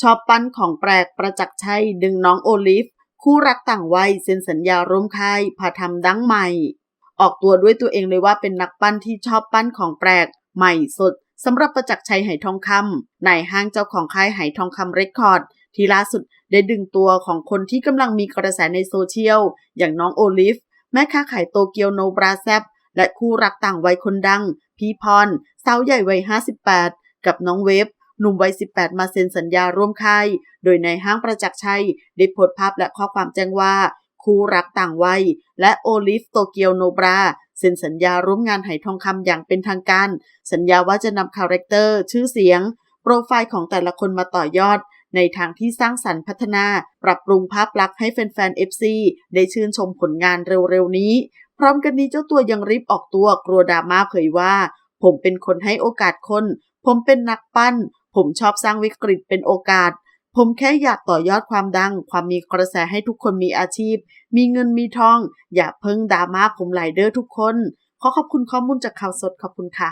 ชอบปั้นของแปลกประจักษ์ชัยดึงน้องโอลิฟ คู่รักต่างวัยเซ็นสัญญาร่วมค่ายพาทำดั้งใหม่ ออกตัวด้วยตัวเองเลยว่าเป็นนักปั้นที่ชอบปั้นของแปลกใหม่สดสำหรับประจักษ์ชัยไหทองคำในห้างเจ้าของค่ายไหทองคำเรคคอร์ด ที่ล่าสุดได้ดึงตัวของคนที่กำลังมีกระแสในโซเชียล อย่างน้องโอลิฟ แม่ค้าขายโตเกียวโนบราแซบและคู่รักต่างวัยคนดัง พี่พรสาวใหญ่วัย 58 กับน้องเวฟ หนุ่มวัย 18 มาเซ็นสัญญาร่วมค่าย โดยในห้างประจักษ์ชัย ได้โพสต์ภาพและข้อความแจ้งว่า คู่รักต่างวัย และโอลิฟโตเกียวโนบราเซ็นสัญญาร่วมงานไหทองคำอย่างเป็นทางการ สัญญาว่าจะนำคาแรคเตอร์ ชื่อเสียง โปรไฟล์ของแต่ละคนมาต่อยอด ในทางที่สร้างสรรค์พัฒนา ปรับปรุงภาพลักษณ์ให้แฟนๆ FC ได้ชื่นชมผลงานเร็วๆ นี้ พร้อมกันนี้เจ้าตัวยังรีบออกตัวกลัวดราม่าเผยว่า ผมเป็นคนให้โอกาสคน ผมเป็นนักปั้น ผมชอบสร้างวิกฤตเป็นโอกาส ผมแค่อยากต่อยอดความดัง ความมีกระแสให้ทุกคนมีอาชีพ มีเงินมีทอง อย่าเพิ่งดราม่าผมไหลเดอร์ทุกคน ขอขอบคุณข้อมูลจากข่าวสดขอบคุณค่ะ